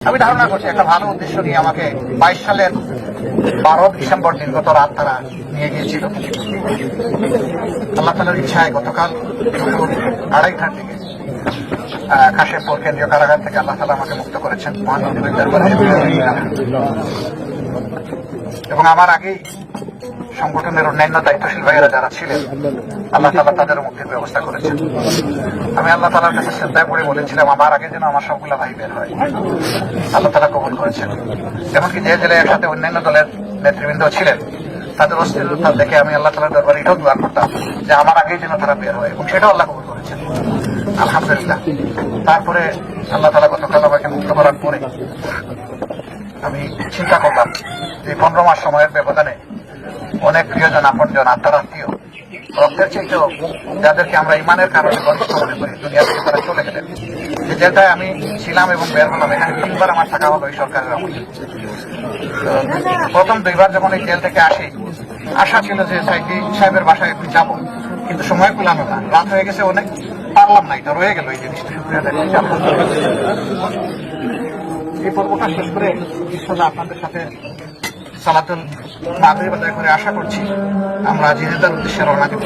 আমি ধারণা করছি একটা ভালো উদ্দেশ্য নিয়ে আমাকে বাইশ সালের বারো ডিসেম্বর নির্গত রাত তারা নিয়ে গিয়েছিল। আল্লাহ তালার ইচ্ছায় গতকাল আড়াইটার আহ, কাশেমপুর কেন্দ্রীয় কারাগার থেকে আল্লাহ তালা আমাকে মুক্ত করেছেন। মহান এবং আমার আগেই সংগঠনের অন্যান্য দায়িত্বশীল ভাইয়েরা যারা ছিলেন, আল্লাহ তালা তাদের মুক্তির ব্যবস্থা করেছেন। আমি আল্লাহ তালার কাছে শ্রদ্ধায় পড়ে বলেছিলাম, আমার আগে যেন আমার সবগুলা ভাই বের হয়। আল্লাহ তালা কবুল করেছেন। এমনকি যে জেলে একসাথে অন্যান্য দলের নেতৃবৃন্দ ছিলেন, তাদের অস্থিরতা দেখে আমি আল্লাহ তালার দরবারে এটাও দোয়া করতাম যে আমার আগেই যেন তারা বের হয় এবং সেটাও আল্লাহ কবুল করেছেন। আলহামদুলিল্লাহ। তারপরে আল্লাহ তালা গতকাল আমাকে মুক্ত করার পরে আমি চিন্তা করলাম যে পনেরো মাস সময়ের ব্যবধানে অনেক প্রিয়জন, আপনজন আত্মীয় রক্তের চাইতেও যাদেরকে আমরা ইমানের কারণে ঘনিষ্ঠ মনে করি, দুনিয়া থেকে তারা চলে গেলেন। যে জেলটায় আমি ছিলাম এবং বের হলাম, এখানে তিনবার আমার থাকা হলো এই সরকারের প্রথম দুইবার যখন এই জেল থেকে আসি, আশা ছিল যে সাইকি সাহেবের বাসায় একটু যাব, কিন্তু সময় পেলাম না। রাত হয়ে গেছে অনেক, পারলাম না, এটা রয়ে গেল এই জিনিসটা। এই পর্বটা শেষ করে আপনাদের সাথে সালাতুল মাগরিব আদায় করে আশা করছি আমরা জিনেদার উদ্দেশ্যে রওনা দেব।